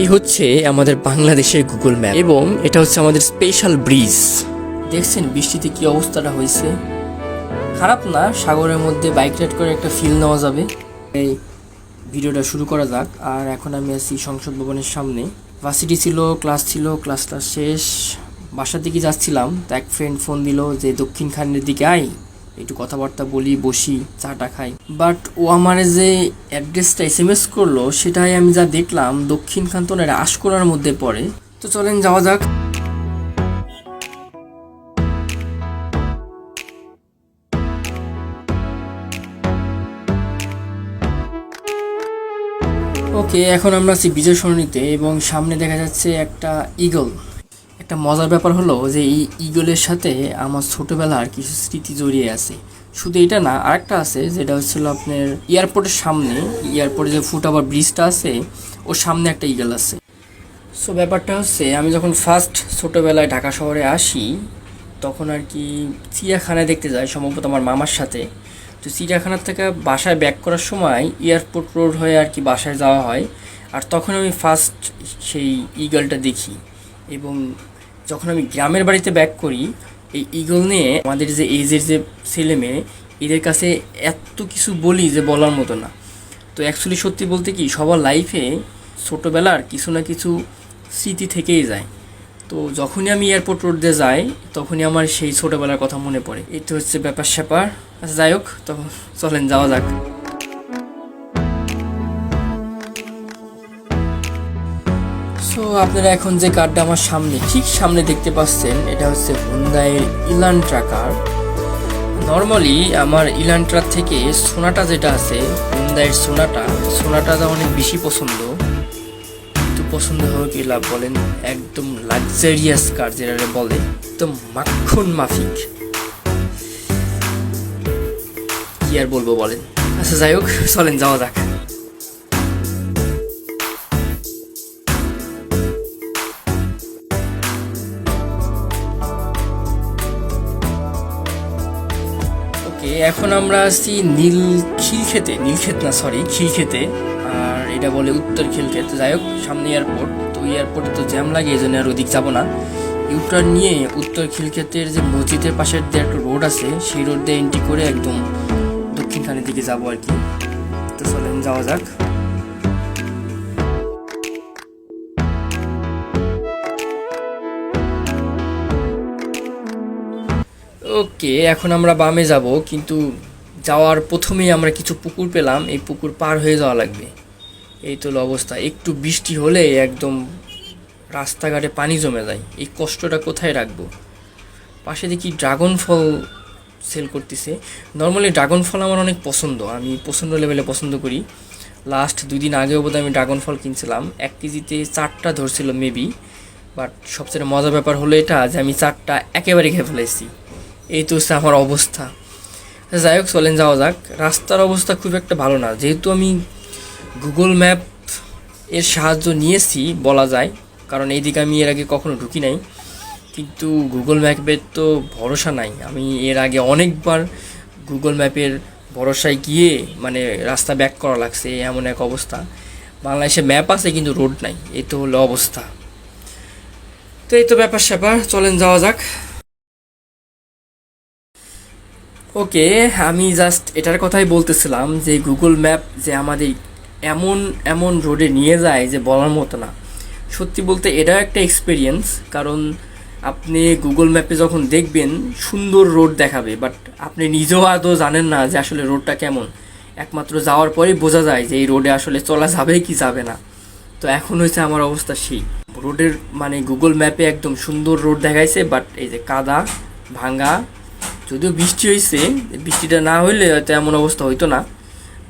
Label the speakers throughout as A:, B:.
A: এই হচ্ছে আমাদের বাংলাদেশের গুগল ম্যাপ এবং এটা হচ্ছে আমাদের স্পেশাল ব্রিজ দেখছেন বৃষ্টিতে কি অবস্থাটা হয়েছে? খারাপ না, সাগরের মধ্যে বাইক রাইড করে একটা ফিল নেওয়া যাবে। এই ভিডিওটা শুরু করা যাক। আর এখন আমি আছি সংসদ ভবনের সামনে। ভার্সিটি ছিল ক্লাস ছিল ক্লাসটা শেষ। বাসার দিকে যাচ্ছিলাম, তো এক ফ্রেন্ড ফোন দিল যে দক্ষিণ খানের দিকে আই একটু কথাবার্তা বলি, বসি, চাটা খাই। বাট ও আমার যে অ্যাড্রেসটা এস এম এস করল, সেটাই আমি যা দেখলাম, দক্ষিণ খান্তনের আশকোনার মধ্যে পড়ে। তো চলেন যাওয়া যাক। ওকে এখন আমরা আছি বিজয় সরণিতে এবং সামনে দেখা যাচ্ছে একটা ইগল একটা মজার ব্যাপার হলো যে এই ইগলের সাথে আমার ছোটোবেলার কিছু স্মৃতি জড়িয়ে আছে। শুধু এটা না, আরেকটা আছে যেটা হচ্ছিল আপনার এয়ারপোর্টের সামনে। এয়ারপোর্টে যে ফুট ওভার ব্রিজটা আছে, ওর সামনে একটা ইগল আছে। সো ব্যাপারটা হচ্ছে আমি যখন ফার্স্ট ছোটোবেলায় ঢাকা শহরে আসি, তখন আর কি চিড়িয়াখানায় দেখতে যাই, সম্ভবত আমার মামার সাথে। তো চিড়িয়াখানার থেকে বাসায় ব্যাক করার সময় এয়ারপোর্ট রোড হয়ে আর কি বাসায় যাওয়া হয়। আর তখন আমি ফার্স্ট সেই ইগলটা দেখি। এবং যখন আমি গ্রামের বাড়িতে ব্যাক করি, এই ইগল নিয়ে আমাদের যে এজের যে ছেলে মেয়ে, এদের কাছে এত কিছু বলি যে বলার মতো না। তো অ্যাকচুয়ালি সত্যি বলতে কি, সবার লাইফে ছোটোবেলার কিছু না কিছু স্মৃতি থেকেই যায়। তো যখনই আমি এয়ারপোর্ট রোড দিয়ে যাই, তখনই আমার সেই ছোটোবেলার কথা মনে পড়ে। এই তো হচ্ছে ব্যাপার স্যাপার আচ্ছা যাই হোক তখন চলেন, যাওয়া যাক। আপনারা এখন যে কারটা আমার সামনে, ঠিক সামনে দেখতে পাচ্ছেন, এটা হচ্ছে হুন্দাইয়ের ইলান ট্রাকার নর্মালি আমার ইলান্ট্রার থেকে সোনাটা যেটা আছে হুন্দাইয়ের সোনাটা সোনাটাটা অনেক বেশি পছন্দ। তো পছন্দ হবে কি লাভ বলেন? একদম লাক্সারিয়াস কার যেটা বলে, একদম মাখন মাফিক। কি আর বলব বলেন? আচ্ছা যাই হোক, চলেন, যাওয়া যাক। এখন আমরা আসছি নীল খিলক্ষেতে, নীলক্ষেত না সরি খিলক্ষেতে। আর এটা বলে উত্তর খিলক্ষেত। যাই হোক, সামনে এয়ারপোর্ট তো এয়ারপোর্টে তো জ্যাম লাগে, এই জন্য আর ওদিক যাব না। ইউটার নিয়ে উত্তর খিলক্ষেতের যে মসজিদের পাশের যে একটা রোড আছে, সেই রোড দিয়ে এন্ট্রি করে একদম দক্ষিণখানের দিকে যাব আর কি। তো চলেন, যাওয়া যাক। ওকে এখন আমরা বামে যাব, কিন্তু যাওয়ার প্রথমেই আমরা কিছু পুকুর পেলাম, এই পুকুর পার হয়ে যাওয়া লাগবে। এই তো অবস্থা। একটু বৃষ্টি হলে একদম রাস্তাঘাটে পানি জমে যায়। এই কষ্টটা কোথায় রাখব? পাশে দেখি ড্রাগন ফল সেল করতেছে। নর্মালি ড্রাগন ফল আমার অনেক পছন্দ। আমি পছন্দ লেভেলে পছন্দ করি। লাস্ট দুই দিন আগেও বোধহয় আমি ড্রাগন ফল কিনছিলাম। এক কেজিতে চারটা ধরছিল মেবি বাট সবচেয়ে মজার ব্যাপার হলো এটা যে আমি চারটা একেবারে খেয়ে ফেলেছি। এই তো হচ্ছে আমার অবস্থা। যাই হোক, চলেন যাওয়া যাক। রাস্তার অবস্থা খুব একটা ভালো না। যেহেতু আমি গুগল ম্যাপ এর সাহায্য নিয়েছি, বলা যায়। কারণ এইদিকে আমি এর আগে কখনো ঢুকি নাই। কিন্তু গুগল ম্যাপের তো ভরসা নাই। আমি এর আগে অনেকবার গুগল ম্যাপের ভরসায় গিয়ে মানে রাস্তা ব্যাক করা লাগছে, এমন এক অবস্থা। বাংলাদেশে ম্যাপ আছে, কিন্তু রোড নাই। এই তো হলো অবস্থা। তো এই তো ব্যাপার স্যাপার চলেন যাওয়া যাক। ওকে, আমি জাস্ট এটার কথাই বলতেছিলাম যে গুগল ম্যাপ যে আমাদের এমন এমন রোডে নিয়ে যায় যে বলার মতো না। সত্যি বলতে এটাও একটা এক্সপিরিয়েন্স কারণ আপনি গুগল ম্যাপে যখন দেখবেন, সুন্দর রোড দেখাবে বাট আপনি নিজেও আদৌ জানেন না যে আসলে রোডটা কেমন। একমাত্র যাওয়ার পরেই বোঝা যায় যে এই রোডে আসলে চলা যাবে কি যাবে না। তো এখন হয়েছে আমার অবস্থা সেই। রোডের মানে গুগল ম্যাপে একদম সুন্দর রোড দেখাইছে বাট এই যে কাদা, ভাঙ্গা যদিও বৃষ্টি হয়েছে বৃষ্টিটা না হইলে হয়তো এমন অবস্থা হইতো না।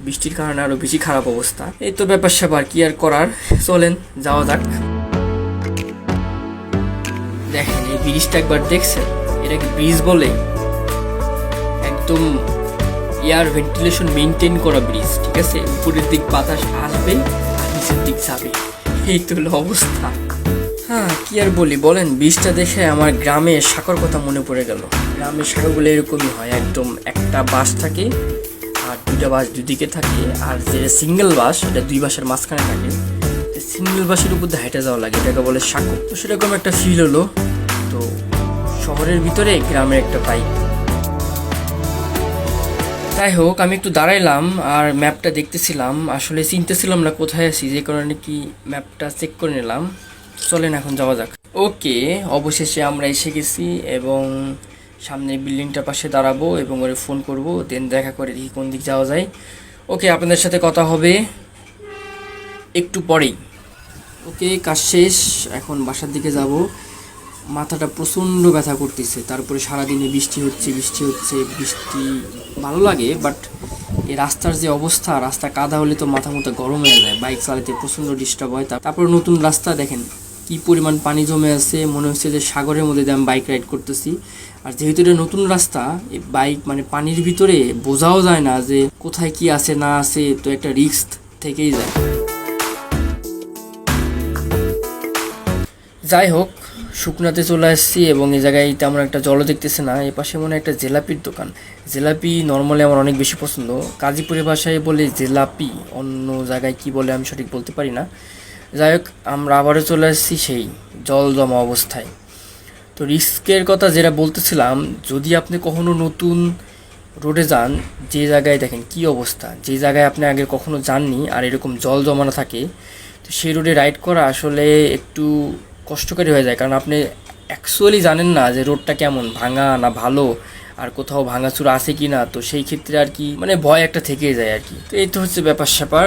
A: বৃষ্টির কারণে আরও বেশি খারাপ অবস্থা। এই তো ব্যাপার স্যাপার কি আর করার? চলেন, যাওয়া যাক। দেখেন, এই ব্রিজটা একবার দেখছেন? এটাকে ব্রিজ বলে। একদম এয়ার ভেন্টিলেশন মেনটেন করা ব্রিজ, ঠিক আছে? উপরের দিক বাতাস আসবে আর নিচের দিক যাবে। এই তো হলো অবস্থা। কি আর বলি, বলেন বীজটা দেখে আমার গ্রামে শাকর কথা মনে পড়ে গেল। গ্রামের শাকরগুলো এরকমই হয়, একদম একটা বাস থাকে, আর দুইটা বাস দুদিকে থাকে, আর যে সিঙ্গেল বাস এটা দুই বাসের মাঝখানে থাকে। সিঙ্গেল বাসের উপর হেঁটে যাওয়া লাগে, এটাকে বলে সাঁকো। তো সেরকম একটা ফিল হলো, তো শহরের ভিতরে গ্রামের একটা বাইক যাই হোক, আমি একটু দাঁড়াইলাম, আর ম্যাপটা দেখতেছিলাম, আসলে চিনতেছিলাম না কোথায় আছি, যে কারণে কি ম্যাপটা চেক করে নিলাম। চলেন এখন, যাওয়া যাক। ওকে, অবশেষে আমরা এসে গেছি এবং সামনে বিল্ডিংটার পাশে দাঁড়াবো এবং ওরে ফোন করব দেন দেখা করে দেখি কোন দিক যাওয়া যায়। ওকে, আপনাদের সাথে কথা হবে একটু পরেই। ওকে, কাজ শেষ, এখন বাসার দিকে যাব। মাথাটা প্রচণ্ড ব্যথা করতেছে, তারপরে সারাদিনে বৃষ্টি হচ্ছে বৃষ্টি হচ্ছে, বৃষ্টি ভালো লাগে বাট এই রাস্তার যে অবস্থা, রাস্তা কাদা হলে তো মাথা মতো গরম হয়ে যায় বাইক চালাতে প্রচণ্ড ডিস্টার্ব হয়। তারপরে নতুন রাস্তা দেখেন কি পরিমাণ পানি জমে আছে, মনে হচ্ছে যে সাগরের মধ্যে দিয়ে আমি বাইক রাইড করতেছি। আর যেহেতু এটা নতুন রাস্তা বাইক মানে পানির ভিতরে বোঝাও যায় না যে কোথায় কি আছে, না আছে, তো একটা রিস্ক থেকেই যায়। যাই হোক, শুকনাতে চলে আসছি এবং এই জায়গায় তেমন একটা জলও দেখতেছে না। এই পাশে মনে একটা জেলাপির দোকান। জেলাপি নর্মালি আমার অনেক বেশি পছন্দ। কাজীপুরের ভাষায় বলে জেলাপি, অন্য জায়গায় কি বলে আমি সঠিক বলতে পারি না। যাই হোক, আমরা আবারও চলে আসছি সেই জল জমা অবস্থায়। তো রিস্কের কথা যেটা বলতেছিলাম, যদি আপনি কখনো নতুন রোডে যান, যে জায়গায় দেখেন কি অবস্থা, যে জায়গায় আপনি আগে কখনো যাননি আর এরকম জল জমানো থাকে, তো সেই রোডে রাইড করা আসলে একটু কষ্টকারী হয়ে যায়। কারণ আপনি অ্যাকচুয়ালি জানেন না যে রোডটা কেমন, ভাঙা না ভালো, আর কোথাও ভাঙাচুরা আছে কি না তো সেই ক্ষেত্রে আর কি মানে ভয় একটা থেকেই যায় আর কি। তো এই তো হচ্ছে ব্যাপার স্যাপার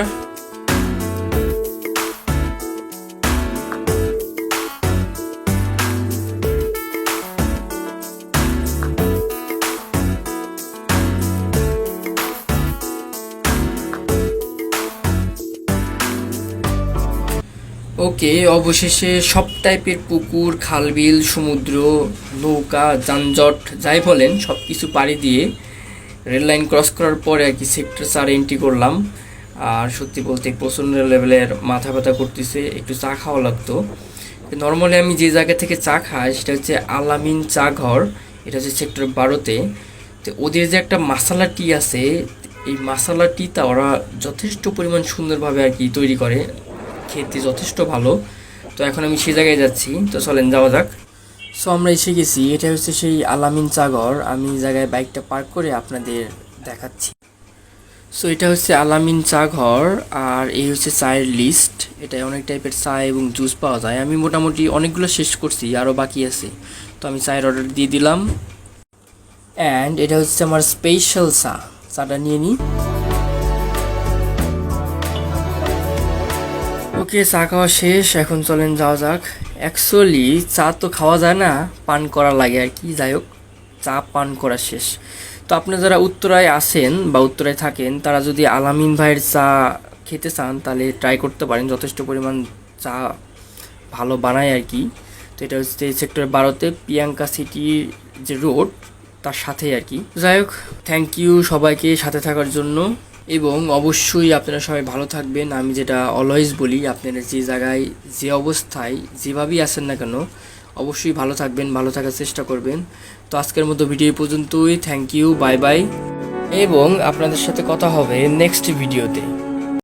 A: ওকে, অবশেষে সব টাইপের পুকুর, খালবিল, সমুদ্র, নৌকা, যানজট, যাই বলেন সব কিছু পাড়ি দিয়ে রেল লাইন ক্রস করার পরে আর কি সেক্টর চার এন্ট্রি করলাম। আর সত্যি বলতে প্রচণ্ড লেভেলের মাথা ব্যথা করতেছে, একটু চা খাওয়া লাগতো। নর্মালি আমি যে জায়গা থেকে চা খাই, সেটা হচ্ছে আলামিন চা ঘর, এটা হচ্ছে সেক্টর বারোতে। তো ওদের যে একটা মাসালা টি আছে, এই মাসালা টিটা ওরা যথেষ্ট পরিমাণ সুন্দরভাবে আর কি তৈরি করে। খেতে যথেষ্ট ভালো। তো এখন আমি সেই জায়গায় যাচ্ছি। তো চলেন, যাওয়া যাক। সো আমরা এসে গেছি। এটা হচ্ছে সেই আলামিন চাগর আমি জায়গায় বাইকটা পার্ক করে আপনাদের দেখাচ্ছি। সো এটা হচ্ছে আলামিন চা ঘর আর এই হচ্ছে চায়ের লিস্ট এটা অনেক টাইপের চা এবং জুস পাওয়া যায়। আমি মোটামুটি অনেকগুলো শেষ করছি আরও বাকি আছে। তো আমি চায়ের অর্ডার দিয়ে দিলাম। অ্যান্ড এটা হচ্ছে আমার স্পেশাল চা। চাটা নিয়ে নিই। ওকে চা খাওয়া শেষ, এখন চলেন যাওয়া যাক। অ্যাকচুয়ালি চা তো খাওয়া যায় না, পান করা লাগে আর কি, যাই হোক, চা পান করা শেষ। তো আপনি যারা উত্তরায় আসেন বা উত্তরায় থাকেন, তারা যদি আলামিন ভাইয়ের চা খেতে চান, তাহলে ট্রাই করতে পারেন। যথেষ্ট পরিমাণ চা ভালো বানায় আর কি। তো এটা হচ্ছে সেক্টর বারোতে, প্রিয়াঙ্কা সিটির যে রোড তার সাথেই আর কি। যাই হোক থ্যাংক ইউ সবাইকে সাথে থাকার জন্য। এবং অবশ্যই আপনারা সবাই ভালো থাকবেন। আমি যেটা অলওয়েজ বলি, আপনারা যে জায়গায়, যে অবস্থায় যেভাবেই আসেন না কেন, অবশ্যই ভালো থাকবেন, ভালো থাকার চেষ্টা করবেন। তো আজকের মতো ভিডিও পর্যন্তই। থ্যাংক ইউ বাই বাই এবং আপনাদের সাথে কথা হবে নেক্সট ভিডিওতে